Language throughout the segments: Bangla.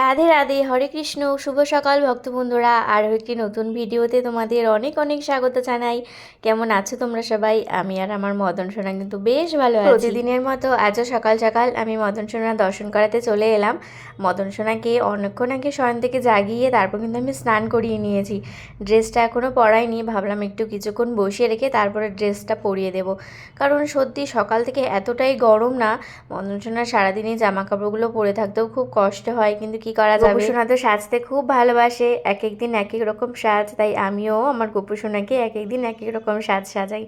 রাধে রাধে, হরে কৃষ্ণ, শুভ সকাল ভক্ত বন্ধুরা। আরও একটি নতুন ভিডিওতে তোমাদের অনেক অনেক স্বাগত জানাই। কেমন আছো তোমরা সবাই? আমি আর আমার মদন সোনা কিন্তু বেশ ভালো প্রতিদিনের মতো আজও সকাল সকাল আমি মদন সোনা দর্শন করাতে চলে এলাম। মদন সোনাকে অনেকক্ষণ আগে শয়ন থেকে জাগিয়ে তারপর কিন্তু আমি স্নান করিয়ে নিয়েছি। ড্রেসটা এখনও পরাইনি, ভাবলাম একটু কিছুক্ষণ বসিয়ে রেখে তারপরে ড্রেসটা পরিয়ে দেবো। কারণ সত্যি সকাল থেকে এতটাই গরম না, মদন সোনার সারাদিনই জামা কাপড়গুলো পরে থাকতেও খুব কষ্ট হয়। কিন্তু কি করা যাবে? গোপুসোনা তো সাজতে খুব ভালোবাসে এক এক দিন এক এক রকম সাজ তাই আমিও আমার গোপুসোনাকে এক এক দিন এক এক রকম সাজ সাজাই।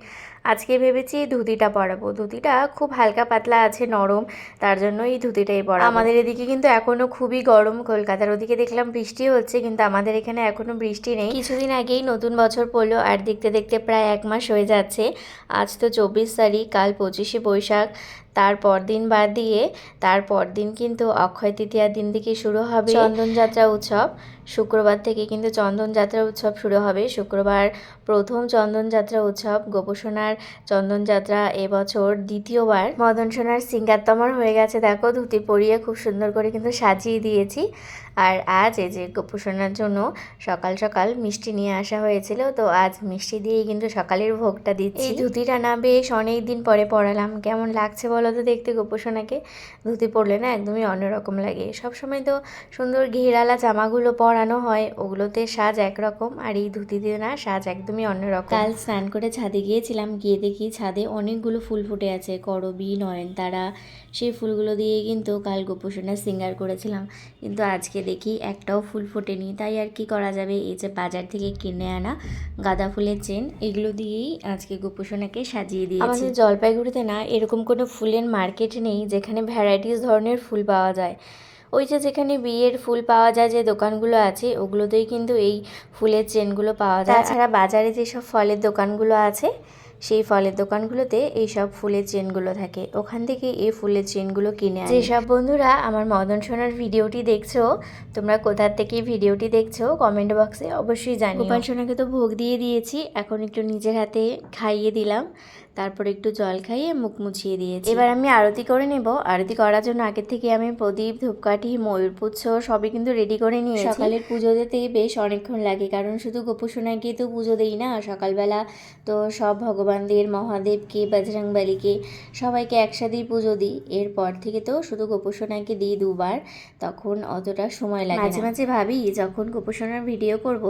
আজকে ভেবেছি ধুতিটা পরাবো। ধুতিটা খুব হালকা পাতলা আছে নরম তার জন্য এই ধুতিটাই পরা আমাদের এদিকে কিন্তু এখনও খুবই গরম কলকাতার ওদিকে দেখলাম বৃষ্টি হচ্ছে কিন্তু আমাদের এখানে এখনও বৃষ্টি নেই। কিছুদিন আগেই নতুন বছর পড়ল আর দেখতে দেখতে প্রায় এক মাস হয়ে যাচ্ছে। আজ তো চব্বিশ তারিখ কাল পঁচিশে বৈশাখ তারপর পরদিন বাদ দিয়ে তারপর দিন কিন্তু অক্ষয় তৃতীয়ার দিন থেকে শুরু হবে চন্দনযাত্রা উৎসব। শুক্রবার থেকে কিন্তু চন্দনযাত্রা উৎসব শুরু হবে। শুক্রবার প্রথম চন্দনযাত্রা উৎসব। গোপসোনার চন্দনযাত্রা এবছর দ্বিতীয়বার। মদন সোনার সিঙ্গারতমার হয়ে গেছে। দেখো, ধুতি পরিয়ে খুব সুন্দর করে কিন্তু সাজিয়ে দিয়েছি। আর আজ এই যে গোপসোনার জন্য সকাল সকাল মিষ্টি নিয়ে আসা হয়েছিল, তো আজ মিষ্টি দিয়েই কিন্তু সকালের ভোগটা দিচ্ছি। এই ধুতিটা না বেশ অনেক দিন পরে পরালাম। কেমন লাগছে বলো তো দেখতে গোপসোনাকে? ধুতি পরলে না একদমই অন্যরকম লাগে। সবসময় তো সুন্দর ঘেরালা জামাগুলো পরানো হয় ওগুলোতে সাজ একরকম আর এই ধুতিতে না সাজ একদমই অন্যরকম। কাল স্নান করে ছাদে গিয়েছিলাম গিয়ে দেখি ছাদে অনেকগুলো ফুল ফুটে আছে করবি নয়নতারা সেই ফুলগুলো দিয়ে কিন্তু কাল গোপসোনার সিঙ্গার করেছিলাম। কিন্তু আজকে দেখি একটাও ফুল ফোটেনি তাই আর কি করা যাবে? এই যে বাজার থেকে কিনে আনা গাঁদা ফুলের চেন এগুলো দিয়েই আজকে গোপসোনাকে সাজিয়ে দিয়েছি। আমাদের জলপাইগুড়িতে না এরকম কোনো ফুলের মার্কেট নেই যেখানে ভ্যারাইটিস ধরনের ফুল পাওয়া যায়। ওই যে যেখানে বিয়ের ফুল পাওয়া যায়, যে দোকানগুলো আছে, ওগুলোতেই কিন্তু এই ফুলের চেনগুলো পাওয়া যায়। তাছাড়া বাজারে যেসব ফলের দোকানগুলো আছে সেই ফলের দোকানগুলোতে এই সব ফুলের চেনগুলো থাকে। ওখান থেকে এই ফুলের চেনগুলো কিনে আনি। যেসব বন্ধুরা আমার মদন সোনার ভিডিওটি দেখছ তোমরা কোথা থেকে ভিডিওটি দেখছ কমেন্ট বক্সে অবশ্যই জানি গোপাল সোনাকে তো ভোগ দিয়ে দিয়েছি এখন একটু নিজের হাতে খাইয়ে দিলাম। তারপর একটু জল খাইয়ে মুখ মুছিয়ে দিয়েছি। এবার আমি আরতি করে নেব। আরতি করার জন্য আগের থেকে আমি প্রদীপ ধূপকাঠি ময়ূরপুচ্ছ সবই কিন্তু রেডি করে নিয়ে সকালের পুজো দিতে বেশ অনেকক্ষণ লাগে কারণ শুধু গোপুসোনাকে তো পুজো দেই না সকালবেলা তো সব ভগবানদের মহাদেবকে বজরংবলীকে সবাইকে একসাথেই পুজো দিই। এরপর থেকে তো শুধু গোপুসোনাকে দিই দুবার তখন অতটা সময় লাগে মাঝে মাঝে ভাবি যখন গোপুসোনার ভিডিও করব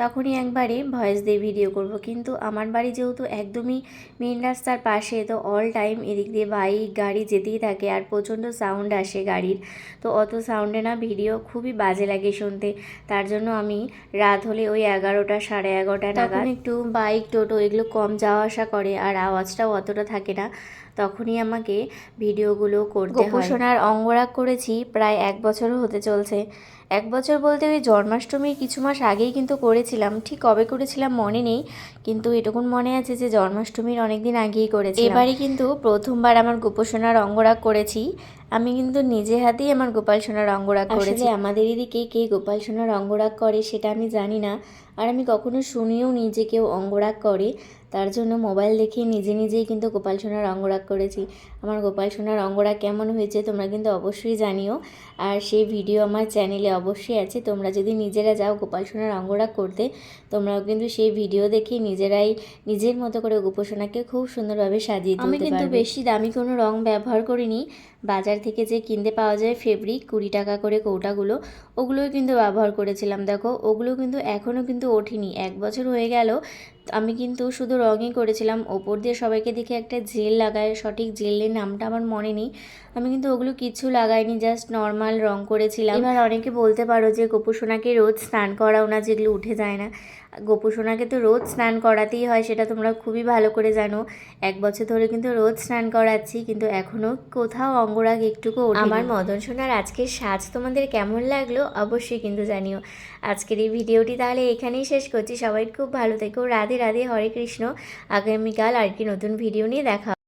তখনই একবারে ভয়েস দিয়ে ভিডিও করব। কিন্তু আমার বাড়ি যেহেতু একদমই মেন রাস্তার পাশে তো অল টাইম এদিক দিয়ে বাইক গাড়ি যেতেই থাকে আর প্রচণ্ড সাউন্ড আসে গাড়ির। তো অত সাউন্ডে না ভিডিও খুবই বাজে লাগে শুনতে। তার জন্য আমি রাত হলে ওই এগারোটা সাড়ে এগারোটা নাগাদ একটু বাইক টোটো এগুলো কম যাওয়া আসা করে আর আওয়াজটাও অতটা থাকে না, তখনই আমাকে ভিডিওগুলো করতে হয়। সোনার অঙ্গরাগ করেছি, প্রায় এক বছরও হতে চলছে। এক বছর বলতে ওই জন্মাষ্টমীর কিছু মাস আগেই কিন্তু করেছিলাম। ঠিক কবে করেছিলাম মনে নেই কিন্তু এটুকুন মনে আছে যে জন্মাষ্টমীর অনেক দিন আগেই করেছি এবারে কিন্তু প্রথমবার আমার গোপসোনার অঙ্গরাগ করেছি। আমি কিন্তু নিজে হাতেই আমার গোপাল সোনার অঙ্গরাগ করেছি। আমাদের এদিকে কে গোপাল সোনার অঙ্গরাগ করে সেটা আমি জানি না। আর আমি কখনো শুনিও নি যে কেউ অঙ্গরাগ করে। তার জন্য মোবাইল দেখে নিজে নিজেই কিন্তু গোপাল সোনার অঙ্গরাগ করেছি। আমার গোপাল সোনার অঙ্গরাগ কেমন হয়েছে তোমরা কিন্তু অবশ্যই জানিও। আর সেই ভিডিও আমার চ্যানেলে অবশ্যই আছে। তোমরা যদি নিজেরা যাও গোপাল সোনার অঙ্গরাগ করতে তোমরাও কিন্তু সেই ভিডিও দেখে নিজেরাই নিজের মতো করে গোপোষণাকে খুব সুন্দরভাবে সাজিয়ে আমি কিন্তু বেশি দামি কোনো রং ব্যবহার করিনি। বাজার থেকে যে কিনতে পাওয়া যায় ফেব্রিক কুড়ি টাকা করে কৌটাগুলো। ওগুলোই কিন্তু ব্যবহার করেছিলাম। দেখো ওগুলো কিন্তু এখনও কিন্তু ওঠেনি। এক বছর হয়ে গেল আমি কিন্তু শুধু রঙই করেছিলাম। ওপর দিয়ে সবাইকে দেখে একটা জেল লাগায় সঠিক জেলের নামটা আমার মনে নেই। আমি কিন্তু ওগুলো কিছু লাগাইনি জাস্ট নর্মাল রং করেছিলাম। এবার অনেকে বলতে পারো যে গোপুসোনাকে রোজ স্নান করাও না যেগুলো উঠে যায় না। গোপুসোনাকে তো রোজ স্নান করাতেই হয় সেটা তোমরা খুবই ভালো করে জানো। এক বছর ধরে কিন্তু রোজ স্নান করাচ্ছি কিন্তু এখনও কোথাও অঙ্গরাগ একটুকু আমার মদন সোনার আজকের সাজ তোমাদের কেমন লাগল? অবশ্যই কিন্তু জানিও। আজকের এই ভিডিওটি তাহলে এখানেই শেষ করছি। সবাই খুব ভালো থেকো। রাধে রাধে, হরে কৃষ্ণ। আগামীকাল আর কি নতুন ভিডিও নিয়ে দেখা